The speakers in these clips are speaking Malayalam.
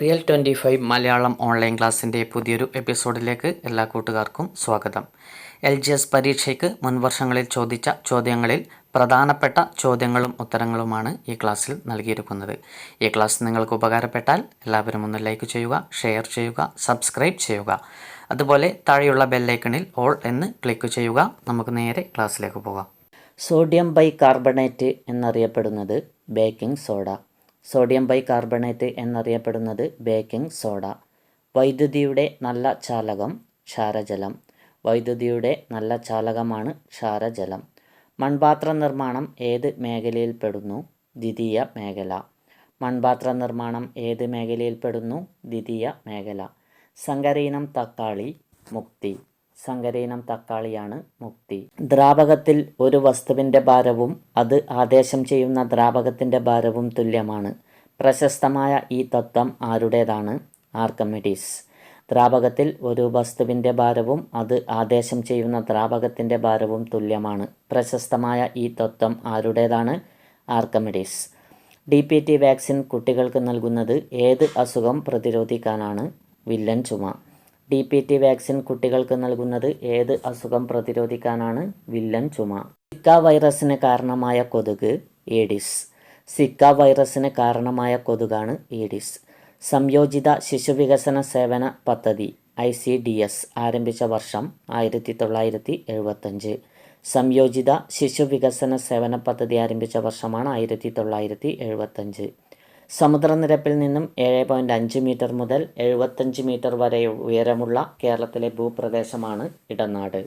Real twenty five Malayalam online ക്ലാസ്സിന്റെ പുതിയൊരു എപ്പിസോഡിലേക്ക് എല്ലാ കൂട്ടുകാർക്കും സ്വാഗതം. എൽ ജി എസ് പരീക്ഷയ്ക്ക് മുൻവർഷങ്ങളിൽ ചോദിച്ച ചോദ്യങ്ങളിൽ പ്രധാനപ്പെട്ട ചോദ്യങ്ങളും ഉത്തരങ്ങളുമാണ് ഈ ക്ലാസ്സിൽ നൽകിയിരിക്കുന്നത്. ഈ ക്ലാസ് നിങ്ങൾക്ക് ഉപകാരപ്പെട്ടാൽ എല്ലാവരും ഒന്ന് ലൈക്ക് ചെയ്യുക ഷെയർ ചെയ്യുക സബ്സ്ക്രൈബ് ചെയ്യുക. അതുപോലെ താഴെയുള്ള ബെല്ലൈക്കണിൽ ഓൾ എന്ന് ക്ലിക്ക് ചെയ്യുക. നമുക്ക് നേരെ ക്ലാസ്സിലേക്ക് പോകാം. സോഡിയം ബൈ കാർബണേറ്റ് എന്നറിയപ്പെടുന്നത് baking soda. Sodium bicarbonate എന്നറിയപ്പെടുന്നത് ബേക്കിംഗ് സോഡ. വൈദ്യുതിയുടെ നല്ല ചാലകം ക്ഷാരജലം. വൈദ്യുതിയുടെ നല്ല ചാലകമാണ് ക്ഷാരജലം. മൺപാത്ര നിർമ്മാണം ഏത് മേഖലയിൽ പെടുന്നു ദ്വിതീയ മേഖല. മൺപാത്ര നിർമ്മാണം ഏത് മേഖലയിൽ പെടുന്നു ദ്വിതീയ മേഖല. സങ്കരീനം തക്കാളി മുക്തി. സങ്കരീനം തക്കാളിയാണ് മുക്തി. ദ്രാവകത്തിൽ ഒരു വസ്തുവിന്റെ ഭാരവും അത് ആദേശം ചെയ്യുന്ന ദ്രാവകത്തിന്റെ ഭാരവും തുല്യമാണ്. പ്രശസ്തമായ ഈ തത്വം ആരുടേതാണ്? ആർക്കമിഡീസ്. ദ്രാവകത്തിൽ ഒരു വസ്തുവിന്റെ ഭാരവും അത് ആദേശം ചെയ്യുന്ന ദ്രാവകത്തിന്റെ ഭാരവും തുല്യമാണ്. പ്രശസ്തമായ ഈ തത്വം ആരുടേതാണ്? Archimedes. D P T vaccine കുട്ടികൾക്ക് നൽകുന്നത് ഏത് അസുഖം പ്രതിരോധിക്കാനാണ്? വില്ലൻ ചുമ. ഡി പി ടി വാക്സിൻ കുട്ടികൾക്ക് നൽകുന്നത് ഏത് അസുഖം പ്രതിരോധിക്കാനാണ് വില്ലൻ ചുമ? സിക്ക വൈറസിന് കാരണമായ കൊതുക് ഏഡിസ്. സിക്ക വൈറസിന് കാരണമായ കൊതുകാണ് ഏഡിസ്. സംയോജിത ശിശുവികസന സേവന പദ്ധതി ഐ സി ഡി എസ് ആരംഭിച്ച വർഷം ആയിരത്തി തൊള്ളായിരത്തി എഴുപത്തഞ്ച് സംയോജിത ശിശുവികസന സേവന പദ്ധതി ആരംഭിച്ച വർഷമാണ് ആയിരത്തി തൊള്ളായിരത്തി എഴുപത്തഞ്ച് സമുദ്രനിരപ്പിൽ നിന്നും ഏഴ് പോയിന്റ് അഞ്ച് മീറ്റർ മുതൽ എഴുപത്തഞ്ച് മീറ്റർ വരെ ഉയരമുള്ള കേരളത്തിലെ ഭൂപ്രദേശമാണ് ഇടനാട്.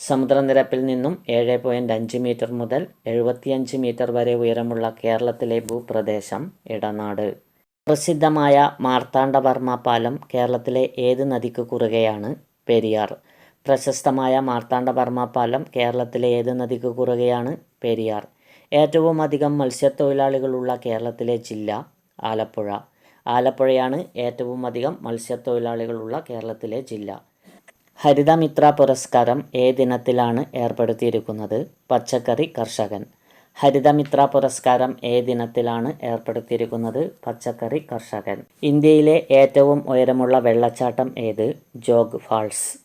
സമുദ്രനിരപ്പിൽ നിന്നും ഏഴ് പോയിന്റ് അഞ്ച് മീറ്റർ മുതൽ എഴുപത്തിയഞ്ച് മീറ്റർ വരെ ഉയരമുള്ള കേരളത്തിലെ ഭൂപ്രദേശം ഇടനാട്. പ്രസിദ്ധമായ മാർത്താണ്ഡവർമ്മ പാലം കേരളത്തിലെ ഏത് നദിക്ക് കുറുകെയാണ്? പെരിയാർ. പ്രശസ്തമായ മാർത്താണ്ഡവർമ്മ പാലം കേരളത്തിലെ ഏത് നദിക്ക് കുറുകയാണ്? പെരിയാർ. ഏറ്റവും അധികം മത്സ്യത്തൊഴിലാളികളുള്ള കേരളത്തിലെ ജില്ല ആലപ്പുഴ. ആലപ്പുഴയാണ് ഏറ്റവും അധികം മത്സ്യത്തൊഴിലാളികളുള്ള കേരളത്തിലെ ജില്ല. ഹരിതമിത്ര പുരസ്കാരം ഏ ദിനത്തിലാണ് ഏർപ്പെടുത്തിയിരിക്കുന്നത്. പച്ചക്കറി കർഷകൻ. ഹരിതമിത്ര പുരസ്കാരം ഏ ദിനത്തിലാണ് ഏർപ്പെടുത്തിയിരിക്കുന്നത് പച്ചക്കറി കർഷകൻ. ഇന്ത്യയിലെ ഏറ്റവും ഉയരമുള്ള വെള്ളച്ചാട്ടം ഏത്? ജോഗ് ഫാൾസ്.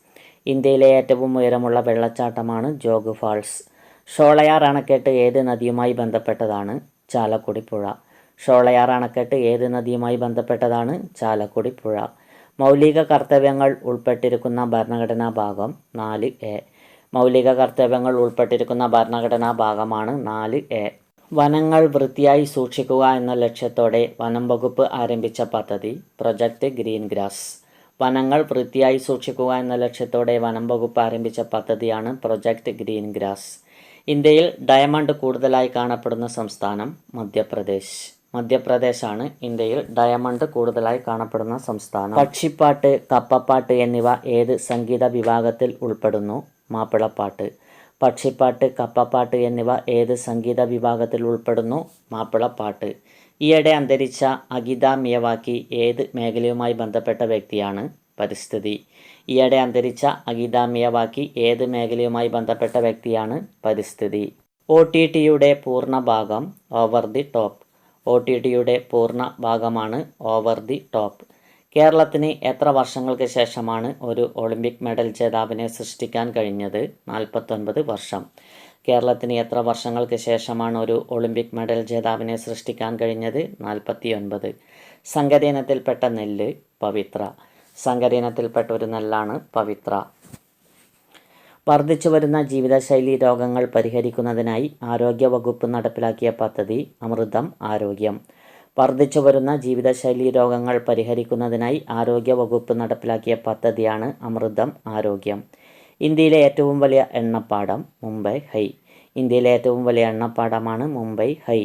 ഇന്ത്യയിലെ ഏറ്റവും ഉയരമുള്ള വെള്ളച്ചാട്ടമാണ് ജോഗ് ഫാൾസ്. ഷോളയാർ അണക്കെട്ട് ഏത് നദിയുമായി ബന്ധപ്പെട്ടതാണ്? ചാലക്കുടി പുഴ ഷോളയാർ അണക്കെട്ട് ഏത് നദിയുമായി ബന്ധപ്പെട്ടതാണ്? ചാലക്കുടി പുഴ മൗലിക കർത്തവ്യങ്ങൾ ഉൾപ്പെട്ടിരിക്കുന്ന ഭരണഘടനാ ഭാഗം നാല് എ. മൗലിക കർത്തവ്യങ്ങൾ ഉൾപ്പെട്ടിരിക്കുന്ന ഭരണഘടനാ ഭാഗമാണ് നാല് എ. വനങ്ങൾ വൃത്തിയായി സൂക്ഷിക്കുക എന്ന ലക്ഷ്യത്തോടെ വനം വകുപ്പ് ആരംഭിച്ച പദ്ധതി പ്രൊജക്റ്റ് ഗ്രീൻ ഗ്രാസ്. വനങ്ങൾ വൃത്തിയായി സൂക്ഷിക്കുക എന്ന ലക്ഷ്യത്തോടെ വനം വകുപ്പ് ആരംഭിച്ച പദ്ധതിയാണ് പ്രൊജക്റ്റ് ഗ്രീൻ ഗ്രാസ്. ഇന്ത്യയിൽ ഡയമണ്ട് കൂടുതലായി കാണപ്പെടുന്ന സംസ്ഥാനം മധ്യപ്രദേശ്. മധ്യപ്രദേശാണ് ഇന്ത്യയിൽ ഡയമണ്ട് കൂടുതലായി കാണപ്പെടുന്ന സംസ്ഥാനം. പക്ഷിപ്പാട്ട് കപ്പപ്പാട്ട് എന്നിവ ഏത് സംഗീത വിഭാഗത്തിൽ ഉൾപ്പെടുന്നു? മാപ്പിളപ്പാട്ട്. പക്ഷിപ്പാട്ട് കപ്പപ്പാട്ട് എന്നിവ ഏത് സംഗീത വിഭാഗത്തിൽ ഉൾപ്പെടുന്നു? മാപ്പിളപ്പാട്ട്. ഈയിടെ അന്തരിച്ച അഗിത മിയവാക്കി ഏത് മേഖലയുമായി ബന്ധപ്പെട്ട വ്യക്തിയാണ്? പരിസ്ഥിതി. ഈയിടെ അന്തരിച്ച അഗിത മിയവാക്കി ഏത് മേഖലയുമായി ബന്ധപ്പെട്ട വ്യക്തിയാണ് പരിസ്ഥിതി? ഒ ടി ടിയുടെ പൂർണ ഭാഗം over the top. O T ടിയുടെ പൂർണ ഭാഗമാണ് ഓവർ ദി ടോപ്പ്. കേരളത്തിന് എത്ര വർഷങ്ങൾക്ക് ശേഷമാണ് ഒരു ഒളിമ്പിക് മെഡൽ ജേതാവിനെ സൃഷ്ടിക്കാൻ കഴിഞ്ഞത്? നാൽപ്പത്തൊൻപത് വർഷം. കേരളത്തിന് എത്ര വർഷങ്ങൾക്ക് ശേഷമാണ് ഒരു ഒളിമ്പിക് മെഡൽ ജേതാവിനെ സൃഷ്ടിക്കാൻ കഴിഞ്ഞത്? നാൽപ്പത്തി ഒൻപത് സങ്കരയിനത്തിൽപ്പെട്ട നെല്ല് പവിത്ര. സങ്കരയിനത്തിൽപ്പെട്ട ഒരു നെല്ലാണ് പവിത്ര. വർദ്ധിച്ചു വരുന്ന ജീവിതശൈലി രോഗങ്ങൾ പരിഹരിക്കുന്നതിനായി ആരോഗ്യവകുപ്പ് നടപ്പിലാക്കിയ പദ്ധതി അമൃതം ആരോഗ്യം. വർദ്ധിച്ചു വരുന്ന ജീവിതശൈലി രോഗങ്ങൾ പരിഹരിക്കുന്നതിനായി ആരോഗ്യവകുപ്പ് നടപ്പിലാക്കിയ പദ്ധതിയാണ് അമൃതം ആരോഗ്യം. ഇന്ത്യയിലെ ഏറ്റവും വലിയ എണ്ണപ്പാടം മുംബൈ ഹൈ. ഇന്ത്യയിലെ ഏറ്റവും വലിയ എണ്ണപ്പാടമാണ് മുംബൈ ഹൈ.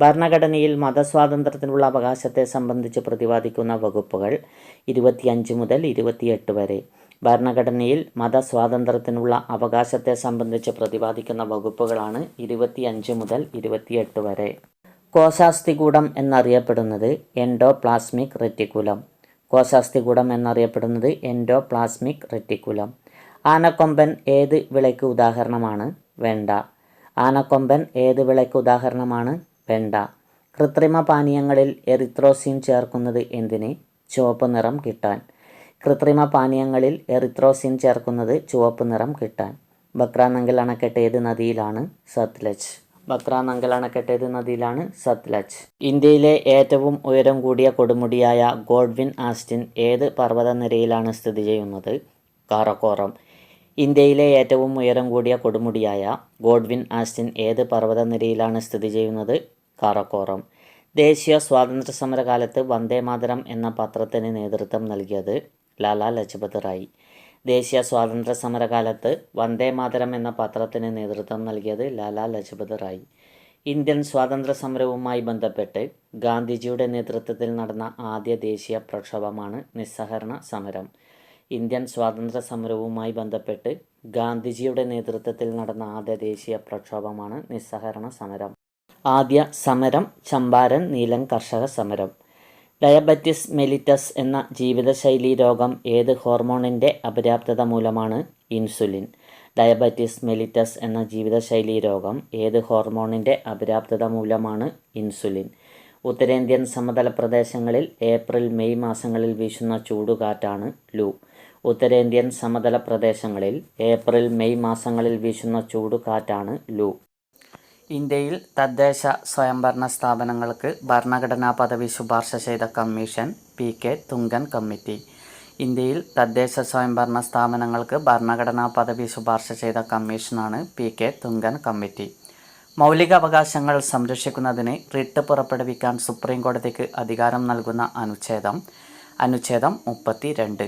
ഭരണഘടനയിൽ മതസ്വാതന്ത്ര്യത്തിനുള്ള അവകാശത്തെ സംബന്ധിച്ച് പ്രതിപാദിക്കുന്ന വകുപ്പുകൾ ഇരുപത്തിയഞ്ച് മുതൽ ഇരുപത്തിയെട്ട് വരെ. ഭരണഘടനയിൽ മതസ്വാതന്ത്ര്യത്തിനുള്ള അവകാശത്തെ സംബന്ധിച്ച് പ്രതിപാദിക്കുന്ന വകുപ്പുകളാണ് ഇരുപത്തിയഞ്ച് മുതൽ ഇരുപത്തിയെട്ട് വരെ. കോശാസ്ഥികൂടം എന്നറിയപ്പെടുന്നത് എൻഡോപ്ലാസ്മിക് റെറ്റിക്കുലം. കോശാസ്ഥികൂടം എന്നറിയപ്പെടുന്നത് എൻഡോപ്ലാസ്മിക് റെറ്റിക്കുലം. ആനക്കൊമ്പൻ ഏത് വിളയ്ക്ക് ഉദാഹരണമാണ്? വേണ്ട. ആനക്കൊമ്പൻ ഏത് വിളയ്ക്ക് ഉദാഹരണമാണ്? വെണ്ട. കൃത്രിമ പാനീയങ്ങളിൽ എറിത്രോസിൻ ചേർക്കുന്നത് എന്തിന്? ചുവപ്പ് നിറം കിട്ടാൻ. കൃത്രിമ പാനീയങ്ങളിൽ എറിത്രോസിൻ ചേർക്കുന്നത് ചുവപ്പ് നിറം കിട്ടാൻ. ബക്രാനങ്കൽ അണക്കെട്ട് ഏത് നദിയിലാണ് സത്ലജ്. ബക്രാനങ്കൽ അണക്കെട്ട് ഏത് നദിയിലാണ് സത്ലജ്. ഇന്ത്യയിലെ ഏറ്റവും ഉയരം കൂടിയ കൊടുമുടിയായ ഗോഡ്വിൻ ആസ്റ്റിൻ ഏത് പർവതനിരയിലാണ് സ്ഥിതി ചെയ്യുന്നത്? കാറക്കോറം ഇന്ത്യയിലെ ഏറ്റവും ഉയരം കൂടിയ കൊടുമുടിയായ ഗോഡ്വിൻ ആസ്റ്റിൻ ഏത് പർവതനിരയിലാണ് സ്ഥിതി ചെയ്യുന്നത്? കാറക്കോറം ദേശീയ സ്വാതന്ത്ര്യ സമരകാലത്ത് വന്ദേമാതരം എന്ന പത്രത്തിന് നേതൃത്വം നൽകിയത് ലാലാ ലജ്പത് റായി. ദേശീയ സ്വാതന്ത്ര്യ സമരകാലത്ത് വന്ദേമാതരം എന്ന പത്രത്തിന് നേതൃത്വം നൽകിയത് ലാലാ ലജ്പത് റായി. ഇന്ത്യൻ സ്വാതന്ത്ര്യ സമരവുമായി ബന്ധപ്പെട്ട് ഗാന്ധിജിയുടെ നേതൃത്വത്തിൽ നടന്ന ആദ്യ ദേശീയ പ്രക്ഷോഭമാണ് നിസ്സഹരണ സമരം. ഇന്ത്യൻ സ്വാതന്ത്ര്യ സമരവുമായി ബന്ധപ്പെട്ട് ഗാന്ധിജിയുടെ നേതൃത്വത്തിൽ നടന്ന ആദ്യ ദേശീയ പ്രക്ഷോഭമാണ് നിസ്സഹരണ സമരം. ആദ്യ സമരം ചമ്പാരൻ നീലൻ കർഷക സമരം. ഡയബറ്റിസ് മെലിറ്റസ് എന്ന ജീവിതശൈലി രോഗം ഏത് ഹോർമോണിന്റെ അപര്യാപ്തത മൂലമാണ്? ഇൻസുലിൻ. ഡയബറ്റിസ് മെലിറ്റസ് എന്ന ജീവിതശൈലി രോഗം ഏത് ഹോർമോണിന്റെ അപര്യാപ്തത മൂലമാണ്? ഇൻസുലിൻ. ഉത്തരേന്ത്യൻ സമതല പ്രദേശങ്ങളിൽ ഏപ്രിൽ മെയ് മാസങ്ങളിൽ വീശുന്ന ചൂടുകാറ്റാണ് ലൂ. ഉത്തരേന്ത്യൻ സമതല പ്രദേശങ്ങളിൽ ഏപ്രിൽ മെയ് മാസങ്ങളിൽ വീശുന്ന ചൂടുകാറ്റാണ് ലൂ. ഇന്ത്യയിൽ തദ്ദേശ സ്വയംഭരണ സ്ഥാപനങ്ങൾക്ക് ഭരണഘടനാ പദവി ശുപാർശ ചെയ്ത commission P K Thungan committee. ഇന്ത്യയിൽ തദ്ദേശ സ്വയംഭരണ സ്ഥാപനങ്ങൾക്ക് ഭരണഘടനാ പദവി ശുപാർശ ചെയ്ത കമ്മീഷനാണ് പി കെ തുങ്കൻ കമ്മിറ്റി. മൗലിക അവകാശങ്ങൾ സംരക്ഷിക്കുന്നതിന് റിട്ട് പുറപ്പെടുവിക്കാൻ സുപ്രീം കോടതിക്ക് അധികാരം നൽകുന്ന അനുച്ഛേദം അനുച്ഛേദം മുപ്പത്തി രണ്ട്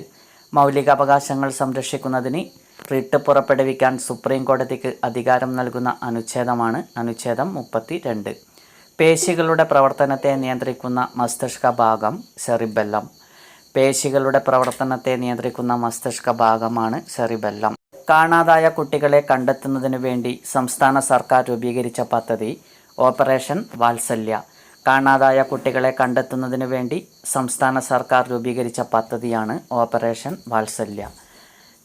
മൗലികാവകാശങ്ങൾ സംരക്ഷിക്കുന്നതിന് റിട്ട് പുറപ്പെടുവിക്കാൻ സുപ്രീം കോടതിക്ക് അധികാരം നൽകുന്ന അനുച്ഛേദമാണ് അനുച്ഛേദം മുപ്പത്തി രണ്ട് പേശികളുടെ പ്രവർത്തനത്തെ നിയന്ത്രിക്കുന്ന മസ്തിഷ്ക ഭാഗം സെറിബെല്ലം. പേശികളുടെ പ്രവർത്തനത്തെ നിയന്ത്രിക്കുന്ന മസ്തിഷ്ക ഭാഗമാണ് സെറിബെല്ലം. കാണാതായ കുട്ടികളെ കണ്ടെത്തുന്നതിനു വേണ്ടി സംസ്ഥാന സർക്കാർ രൂപീകരിച്ച പദ്ധതി ഓപ്പറേഷൻ വാത്സല്യ. കാണാതായ കുട്ടികളെ കണ്ടെത്തുന്നതിനു വേണ്ടി സംസ്ഥാന സർക്കാർ രൂപീകരിച്ച പദ്ധതിയാണ് ഓപ്പറേഷൻ വാത്സല്യ.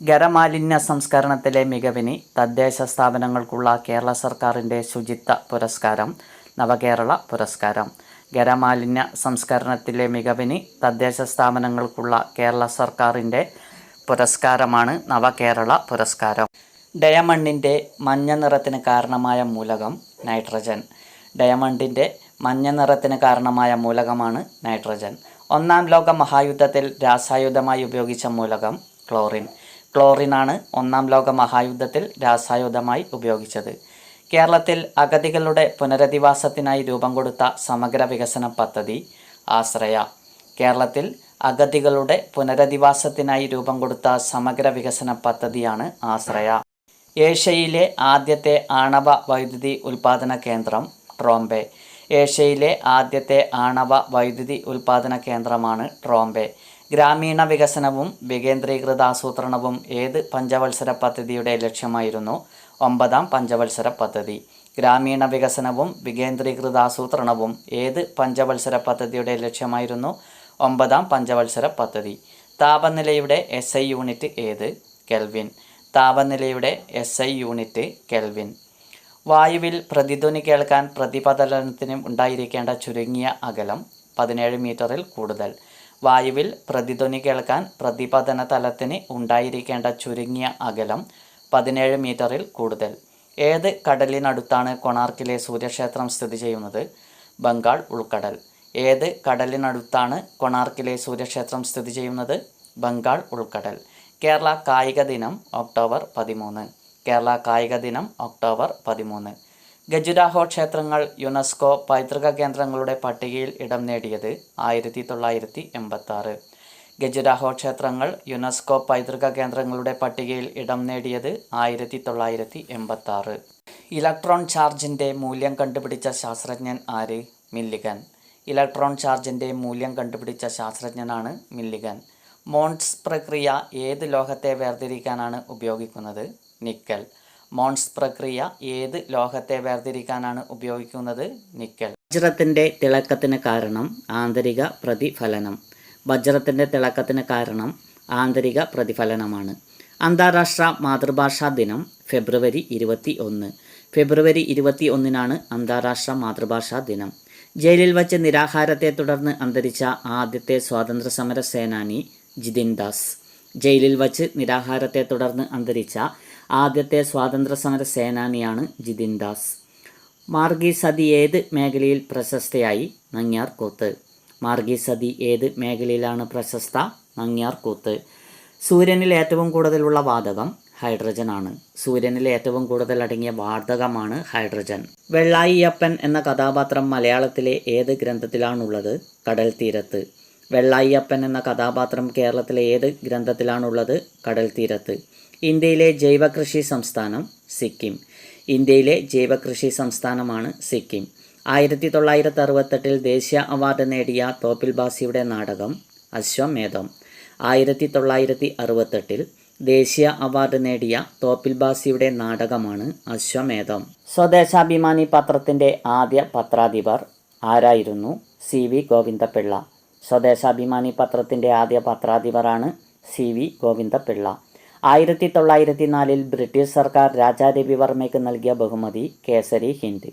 ഖരമാലിന്യ സംസ്കരണത്തിലെ മികവിന് തദ്ദേശ സ്ഥാപനങ്ങൾക്കുള്ള കേരള സർക്കാരിന്റെ ശുചിത്വ പുരസ്കാരം നവകേരള പുരസ്കാരം. ഖരമാലിന്യ സംസ്കരണത്തിലെ മികവിന് തദ്ദേശ സ്ഥാപനങ്ങൾക്കുള്ള കേരള സർക്കാരിന്റെ പുരസ്കാരമാണ് നവകേരള പുരസ്കാരം. ഡയമണ്ടിന്റെ മഞ്ഞ നിറത്തിന് കാരണമായ മൂലകം നൈട്രജൻ. ഡയമണ്ടിന്റെ മഞ്ഞ നിറത്തിന് കാരണമായ മൂലകമാണ് നൈട്രജൻ. ഒന്നാം ലോക മഹായുദ്ധത്തിൽ രാസായുധമായി ഉപയോഗിച്ച മൂലകം ക്ലോറിൻ. ക്ലോറിനാണ് ഒന്നാം ലോക മഹായുദ്ധത്തിൽ രാസായുധമായി ഉപയോഗിച്ചത്. കേരളത്തിൽ അഗതികളുടെ പുനരധിവാസത്തിനായി രൂപം കൊടുത്ത സമഗ്ര വികസന പദ്ധതി ആശ്രയ. കേരളത്തിൽ അഗതികളുടെ പുനരധിവാസത്തിനായി രൂപം കൊടുത്ത സമഗ്ര വികസന പദ്ധതിയാണ് ആശ്രയ. ഏഷ്യയിലെ ആദ്യത്തെ ആണവ വൈദ്യുതി ഉൽപാദന കേന്ദ്രം ട്രോംബെ. ഏഷ്യയിലെ ആദ്യത്തെ ആണവ വൈദ്യുതി ഉൽപാദന കേന്ദ്രമാണ് ട്രോംബെ. ഗ്രാമീണ വികസനവും വികേന്ദ്രീകൃത ആസൂത്രണവും ഏത് പഞ്ചവത്സര പദ്ധതിയുടെ ലക്ഷ്യമായിരുന്നു? ഒമ്പതാം പഞ്ചവത്സര പദ്ധതി. ഗ്രാമീണ വികസനവും വികേന്ദ്രീകൃത ആസൂത്രണവും ഏത് പഞ്ചവത്സര പദ്ധതിയുടെ ലക്ഷ്യമായിരുന്നു? ഒമ്പതാം പഞ്ചവത്സര പദ്ധതി. താപനിലയുടെ എസ് ഐ യൂണിറ്റ് ഏത്? കെൽവിൻ. താപനിലയുടെ എസ് ഐ യൂണിറ്റ് കെൽവിൻ. വായുവിൽ പ്രതിധ്വനി കേൾക്കാൻ പ്രതിപതലനത്തിന് ഉണ്ടായിരിക്കേണ്ട ചുരുങ്ങിയ അകലം പതിനേഴ് മീറ്ററിൽ കൂടുതൽ. വായുവിൽ പ്രതിധ്വനി കേൾക്കാൻ പ്രതിപതന തലത്തിന് ഉണ്ടായിരിക്കേണ്ട ചുരുങ്ങിയ അകലം പതിനേഴ് മീറ്ററിൽ കൂടുതൽ. ഏത് കടലിനടുത്താണ് കൊണാർക്കിലെ സൂര്യക്ഷേത്രം സ്ഥിതി ചെയ്യുന്നത്? ബംഗാൾ ഉൾക്കടൽ. ഏത് കടലിനടുത്താണ് കൊണാർക്കിലെ സൂര്യക്ഷേത്രം സ്ഥിതി ചെയ്യുന്നത്? ബംഗാൾ ഉൾക്കടൽ. കേരള കായിക ദിനം ഒക്ടോബർ പതിമൂന്ന്. കേരള കായിക ദിനം ഒക്ടോബർ പതിമൂന്ന്. ഖജുരാഹോ ക്ഷേത്രങ്ങൾ യുനെസ്കോ പൈതൃക കേന്ദ്രങ്ങളുടെ പട്ടികയിൽ ഇടം നേടിയത് ആയിരത്തി തൊള്ളായിരത്തി എൺപത്തി ആറ് ഖജുരാഹോ ക്ഷേത്രങ്ങൾ യുനെസ്കോ പൈതൃക കേന്ദ്രങ്ങളുടെ പട്ടികയിൽ ഇടം നേടിയത് ആയിരത്തി തൊള്ളായിരത്തി എൺപത്തി ആറ് ഇലക്ട്രോൺ ചാർജിന്റെ മൂല്യം കണ്ടുപിടിച്ച ശാസ്ത്രജ്ഞൻ ആര്? മില്ലിഗൻ. ഇലക്ട്രോൺ ചാർജിന്റെ മൂല്യം കണ്ടുപിടിച്ച ശാസ്ത്രജ്ഞനാണ് മില്ലിഗൻ. മോൺസ് പ്രക്രിയ ഏത് ലോഹത്തെ വേർതിരിക്കാനാണ് ഉപയോഗിക്കുന്നത്? നിക്കൽ. മോൺസ് പ്രക്രിയ ഏത് ലോഹത്തെ വേർതിരിക്കാനാണ് ഉപയോഗിക്കുന്നത്? നിക്കൽ. വജ്രത്തിന്റെ തിളക്കത്തിന് കാരണം ആന്തരിക പ്രതിഫലനം. വജ്രത്തിന്റെ തിളക്കത്തിന് കാരണം ആന്തരിക പ്രതിഫലനമാണ്. അന്താരാഷ്ട്ര മാതൃഭാഷാ ദിനം ഫെബ്രുവരി ഇരുപത്തി ഒന്ന് ഫെബ്രുവരി ഇരുപത്തി ഒന്നിനാണ് അന്താരാഷ്ട്ര മാതൃഭാഷാ ദിനം. ജയിലിൽ വച്ച് നിരാഹാരത്തെ തുടർന്ന് അന്തരിച്ച ആദ്യത്തെ സ്വാതന്ത്ര്യ സമര സേനാനി ജിതിൻ ദാസ്. ജയിലിൽ വച്ച് നിരാഹാരത്തെ തുടർന്ന് അന്തരിച്ച ആദ്യത്തെ സ്വാതന്ത്ര്യ സമര സേനാനിയാണ് ജിതിൻ ദാസ്. മാർഗി സതി ഏത് മേഖലയിൽ പ്രശസ്തയായി? നങ്ങ്യാർ കൂത്ത്. മാർഗി സതി ഏത് മേഖലയിലാണ് പ്രശസ്ത? നങ്ങ്യാർ കൂത്ത്. സൂര്യനിൽ ഏറ്റവും കൂടുതലുള്ള വാതകം ഹൈഡ്രജൻ ആണ്. സൂര്യനിൽ ഏറ്റവും കൂടുതൽ അടങ്ങിയ വാതകമാണ് ഹൈഡ്രജൻ. വെള്ളായിയപ്പൻ എന്ന കഥാപാത്രം മലയാളത്തിലെ ഏത് ഗ്രന്ഥത്തിലാണുള്ളത്? കടൽ തീരത്ത്. വെള്ളായിയപ്പൻ എന്ന കഥാപാത്രം കേരളത്തിലെ ഏത് ഗ്രന്ഥത്തിലാണുള്ളത്? കടൽ തീരത്ത്. ഇന്ത്യയിലെ ജൈവകൃഷി സംസ്ഥാനം സിക്കിം. ഇന്ത്യയിലെ ജൈവകൃഷി സംസ്ഥാനമാണ് സിക്കിം. ആയിരത്തി തൊള്ളായിരത്തി അറുപത്തെട്ടിൽ ദേശീയ അവാർഡ് നേടിയ തോപ്പിൽ ബാസിയുടെ നാടകം അശ്വമേധം. ആയിരത്തി തൊള്ളായിരത്തി അറുപത്തെട്ടിൽ ദേശീയ അവാർഡ് നേടിയ തോപ്പിൽ ബാസിയുടെ നാടകമാണ് അശ്വമേധം. സ്വദേശാഭിമാനി പത്രത്തിന്റെ ആദ്യ പത്രാധിപർ ആരായിരുന്നു? സി. വി. ഗോവിന്ദപിള്ള. സ്വദേശാഭിമാനി പത്രത്തിന്റെ ആദ്യ പത്രാധിപരാണ് സി. വി. ഗോവിന്ദപിള്ള. ആയിരത്തി തൊള്ളായിരത്തി നാലിൽ ബ്രിട്ടീഷ് സർക്കാർ രാജാ രവിവർമ്മയ്ക്ക് നൽകിയ ബഹുമതി കേസരി ഹിന്ദ്.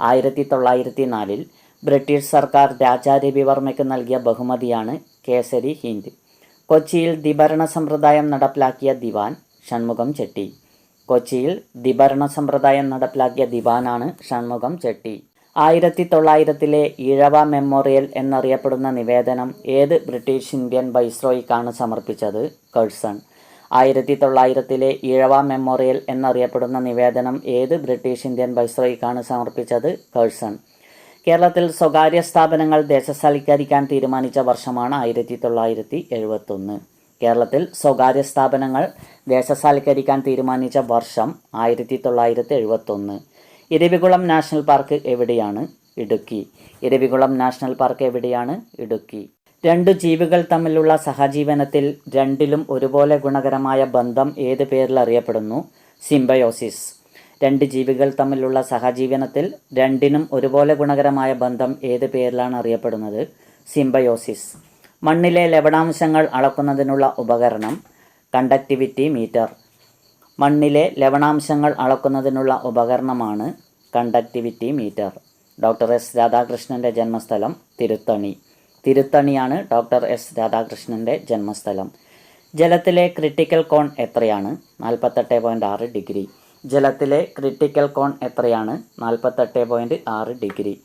ആയിരത്തി തൊള്ളായിരത്തി നാലിൽ ബ്രിട്ടീഷ് സർക്കാർ രാജാ രവിവർമ്മയ്ക്ക് നൽകിയ ബഹുമതിയാണ് കേസരി ഹിന്ദ്. കൊച്ചിയിൽ ദിഭരണ സമ്പ്രദായം നടപ്പിലാക്കിയ ദിവാൻ ഷൺമുഖം ചെട്ടി. കൊച്ചിയിൽ ദിഭരണ സമ്പ്രദായം നടപ്പിലാക്കിയ ദിവാനാണ് ഷൺമുഖം ചെട്ടി. ആയിരത്തി തൊള്ളായിരത്തിലെ ഈഴവ മെമ്മോറിയൽ എന്നറിയപ്പെടുന്ന നിവേദനം ഏത് ബ്രിട്ടീഷ് ഇന്ത്യൻ വൈസ്രോയിക്കാണ് സമർപ്പിച്ചത്? കഴ്സൺ. ആയിരത്തി തൊള്ളായിരത്തിലെ ഈഴവ മെമ്മോറിയൽ എന്നറിയപ്പെടുന്ന നിവേദനം ഏത് ബ്രിട്ടീഷ് ഇന്ത്യൻ വൈസ്രോയിക്കാണ് സമർപ്പിച്ചത്? കേഴ്സൺ കേരളത്തിൽ സ്വകാര്യ സ്ഥാപനങ്ങൾ ദേശസാൽക്കരിക്കാൻ തീരുമാനിച്ച വർഷമാണ് ആയിരത്തി തൊള്ളായിരത്തി എഴുപത്തൊന്ന് കേരളത്തിൽ സ്വകാര്യ സ്ഥാപനങ്ങൾ ദേശസാൽക്കരിക്കാൻ തീരുമാനിച്ച വർഷം ആയിരത്തി തൊള്ളായിരത്തി എഴുപത്തൊന്ന് ഇരവികുളം നാഷണൽ പാർക്ക് എവിടെയാണ്? ഇടുക്കി. ഇരവികുളം നാഷണൽ പാർക്ക് എവിടെയാണ്? ഇടുക്കി. രണ്ടു ജീവികൾ തമ്മിലുള്ള സഹജീവനത്തിൽ രണ്ടിലും ഒരുപോലെ ഗുണകരമായ ബന്ധം ഏത് പേരിൽ അറിയപ്പെടുന്നു? സിംബയോസിസ്. രണ്ട് ജീവികൾ തമ്മിലുള്ള സഹജീവനത്തിൽ രണ്ടിനും ഒരുപോലെ ഗുണകരമായ ബന്ധം ഏത് പേരിലാണ് അറിയപ്പെടുന്നത്? സിംബയോസിസ്. മണ്ണിലെ ലവണാംശങ്ങൾ അളക്കുന്നതിനുള്ള ഉപകരണം കണ്ടക്ടിവിറ്റി മീറ്റർ. മണ്ണിലെ ലവണാംശങ്ങൾ അളക്കുന്നതിനുള്ള ഉപകരണമാണ് കണ്ടക്ടിവിറ്റി മീറ്റർ. ഡോക്ടർ എസ് രാധാകൃഷ്ണന്റെ ജന്മസ്ഥലം തിരുത്തണി. തിരുത്തണിയാണ് ഡോക്ടർ എസ് രാധാകൃഷ്ണന്റെ ജന്മസ്ഥലം. ജലത്തിലെ ക്രിട്ടിക്കൽ കോൺ എത്രയാണ്? നാൽപ്പത്തെട്ട് പോയിന്റ് ആറ് ഡിഗ്രി. ജലത്തിലെ ക്രിട്ടിക്കൽ കോൺ എത്രയാണ്? നാൽപ്പത്തെട്ട് പോയിന്റ് ആറ് ഡിഗ്രി.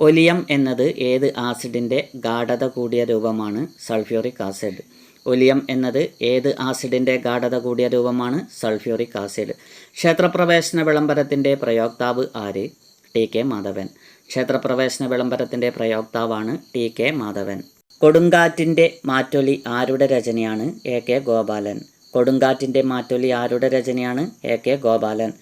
ഒലിയം എന്നത് ഏത് ആസിഡിന്റെ ഗാഠത കൂടിയ രൂപമാണ്? Sulphuric acid. ഒലിയം എന്നത് ഏത് ആസിഡിന്റെ ഗാഠത കൂടിയ രൂപമാണ്? Sulphuric acid. ക്ഷേത്രപ്രവേശന വിളംബരത്തിന്റെ പ്രയോക്താവ് ആര്? T K Madhavan. ക്ഷേത്രപ്രവേശന വിളംബരത്തിന്റെ പ്രയോക്താവാണ് ടി കെ മാധവൻ. കൊടുങ്കാറ്റിന്റെ മാറ്റൊലി ആരുടെ രചനയാണ് എ കെ ഗോപാലൻ? കൊടുങ്കാറ്റിന്റെ മാറ്റൊലി ആരുടെ രചനയാണ് എ കെ ഗോപാലൻ?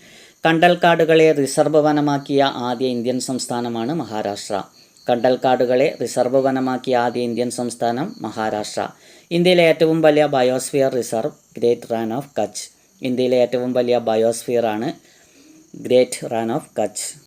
കണ്ടൽക്കാടുകളെ റിസർവ് വനമാക്കിയ ആദ്യ ഇന്ത്യൻ സംസ്ഥാനമാണ് മഹാരാഷ്ട്ര. കണ്ടൽക്കാടുകളെ റിസർവ് വനമാക്കിയ ആദ്യ ഇന്ത്യൻ സംസ്ഥാനം മഹാരാഷ്ട്ര. ഇന്ത്യയിലെ ഏറ്റവും വലിയ biosphere reserve Great Rann of Kutch. ഇന്ത്യയിലെ ഏറ്റവും വലിയ ബയോസ്ഫിയർ ആണ് ഗ്രേറ്റ് റാൻ ഓഫ് കച്ച്.